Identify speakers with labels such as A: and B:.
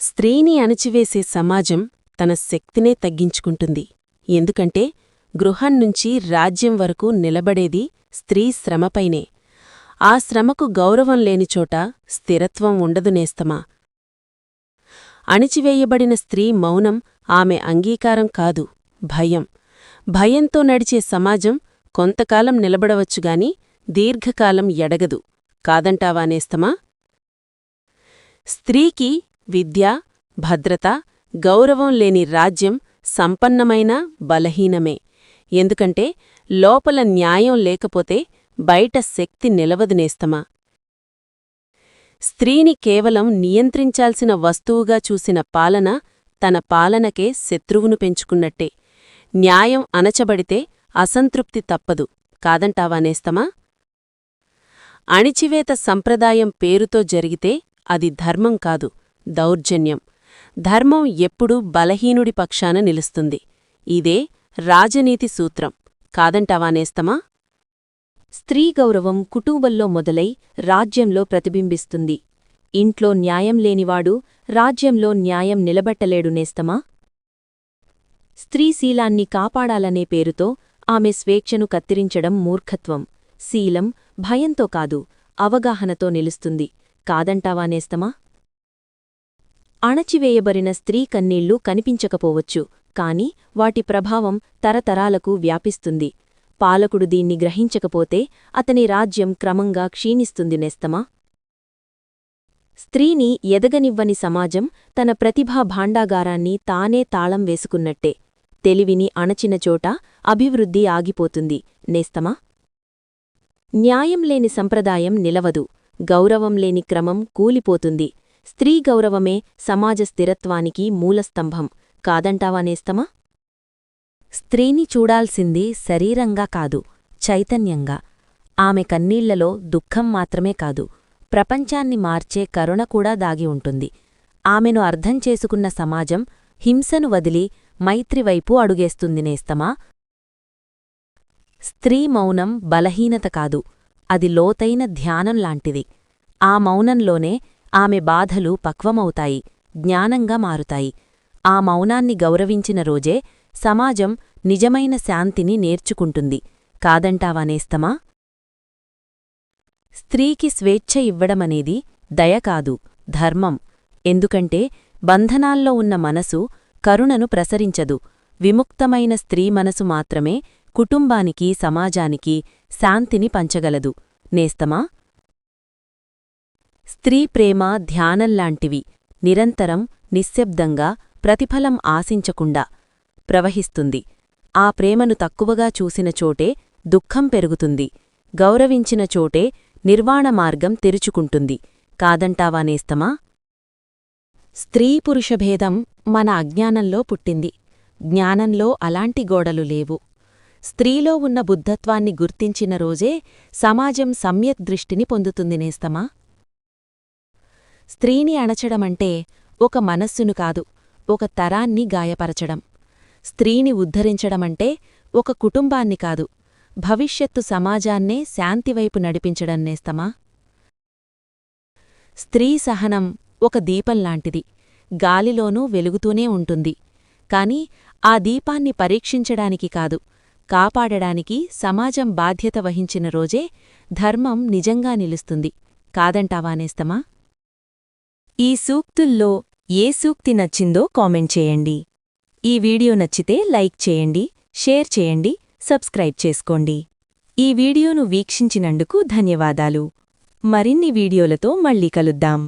A: స్త్రీని అణచివేసే సమాజం తన శక్తినే తగ్గించుకుంటుంది. ఎందుకంటే గృహం నుంచి రాజ్యం వరకు నిలబడేది స్త్రీ శ్రమపైనే. ఆ శ్రమకు గౌరవం లేనిచోట స్థిరత్వం ఉండదు నేస్తమా? అణిచివేయబడిన స్త్రీ మౌనం ఆమె అంగీకారం కాదు భయం. భయంతో నడిచే సమాజం కొంతకాలం నిలబడవచ్చుగాని దీర్ఘకాలం ఎడగదు. కాదంటావా నేస్తమా? స్త్రీకి విద్య భద్రత గౌరవం లేని రాజ్యం సంపన్నమైన బలహీనమే. ఎందుకంటే లోపల న్యాయం లేకపోతే బయట శక్తి నిలవదు నేస్తమా? స్త్రీని కేవలం నియంత్రించాల్సిన వస్తువుగా చూసిన పాలన తన పాలనకే శత్రువును పెంచుకున్నట్టే. న్యాయం అణచబడితే అసంతృప్తి తప్పదు. కాదంటావా నేస్తమా? అణిచివేత సంప్రదాయం పేరుతో జరిగితే అది ధర్మం కాదు. దౌర్జన్యం. ధర్మం ఎప్పుడూ బలహీనుడి పక్షాన నిలుస్తుంది. ఇదే రాజనీతి సూత్రం. కాదంటావా నేస్తమా?
B: స్త్రీ గౌరవం కుటుంబంలో మొదలై రాజ్యంలో ప్రతిబింబిస్తుంది. ఇంట్లో న్యాయం లేనివాడు రాజ్యంలో న్యాయం నిలబెట్టలేడు నేస్తమా? స్త్రీశీలాన్ని కాపాడాలనే పేరుతో ఆమె స్వేచ్ఛను కత్తిరించడం మూర్ఖత్వం. శీలం భయంతో కాదు అవగాహనతో నిలుస్తుంది. కాదంటావా నేస్తమా? అణచివేయబడిన స్త్రీ కన్నీళ్ళు కనిపించకపోవచ్చు కాని వాటి ప్రభావం తరతరాలకు వ్యాపిస్తుంది. పాలకుడు దీన్ని గ్రహించకపోతే అతని రాజ్యం క్రమంగా క్షీణిస్తుంది నేస్తమా? స్త్రీని ఎదగనివ్వని సమాజం తన ప్రతిభా భాండాగారాన్ని తానే తాళం వేసుకున్నట్టే. తెలివిని అణచిన చోట అభివృద్ధి ఆగిపోతుంది నేస్తమా? న్యాయం లేని సంప్రదాయం నిలవదు గౌరవం లేని క్రమం కూలిపోతుంది స్త్రీ గౌరవమే సమాజ స్థిరత్వానికి మూలస్తంభం. కాదంటావా నేస్తమా? స్త్రీని చూడాల్సింది శరీరంగా కాదు చైతన్యంగా. ఆమె కన్నీళ్ళలో దుఃఖం మాత్రమే కాదు ప్రపంచాన్ని మార్చే కరుణ కూడా దాగి ఉంటుంది. ఆమెను అర్థం చేసుకున్న సమాజం హింసను వదిలి మైత్రివైపు అడుగేస్తుంది నేస్తమా? స్త్రీ మౌనం బలహీనత కాదు అది లోతైన ధ్యానం లాంటిది. ఆ మౌనంలోనే ఆమె బాధలు పక్వమవుతాయి జ్ఞానంగా మారుతాయి. ఆ మౌనాన్ని గౌరవించిన రోజే సమాజం నిజమైన శాంతిని నేర్చుకుంటుంది. కాదంటావా నేస్తమా స్త్రీకి స్వేచ్ఛ ఇవ్వడమనేది దయ కాదు ధర్మం. ఎందుకంటే బంధనాల్లో ఉన్న మనసు కరుణను ప్రసరించదు. విముక్తమైన స్త్రీ మనసు మాత్రమే కుటుంబానికి సమాజానికి శాంతిని పంచగలదు. నేస్తమా స్త్రీ ప్రేమ ధ్యానంలాంటివి. నిరంతరం నిశ్శబ్దంగా ప్రతిఫలం ఆశించకుండా ప్రవహిస్తుంది. ఆ ప్రేమను తక్కువగా చూసిన చోటే దుఃఖం పెరుగుతుంది. గౌరవించిన చోటే నిర్వాణ మార్గం తెరుచుకుంటుంది. కాదంటావా నేస్తమా? స్త్రీ పురుషభేదం మన అజ్ఞానంలో పుట్టింది. జ్ఞానంలో అలాంటి గోడలు లేవు. స్త్రీలో ఉన్న బుద్ధత్వాన్ని గుర్తించిన రోజే సమాజం సమ్యక్ దృష్టిని పొందుతుంది నేస్తమా? స్త్రీని అణచడమంటే ఒక మనస్సును కాదు ఒక తరాన్ని గాయపరచడం. స్త్రీని ఉద్ధరించడమంటే ఒక కుటుంబాన్ని కాదు భవిష్యత్తు సమాజాన్నే శాంతివైపు నడిపించడం నేస్తమా? స్త్రీ సహనం ఒక దీపంలాంటిది గాలిలోనూ వెలుగుతూనే ఉంటుంది. కాని ఆ దీపాన్ని పరీక్షించడానికి కాదు కాపాడడానికి సమాజం బాధ్యత వహించిన రోజే ధర్మం నిజంగా నిలుస్తుంది. కాదంటావానేస్తమా ఈ సూక్తుల్లో ఏ సూక్తి నచ్చిందో కామెంట్ చేయండి. ఈ వీడియో నచ్చితే లైక్ చేయండి షేర్ చేయండి సబ్స్క్రైబ్ చేసుకోండి. ఈ వీడియోను వీక్షించినందుకు ధన్యవాదాలు. మరిన్ని వీడియోలతో మళ్ళీ కలుద్దాం.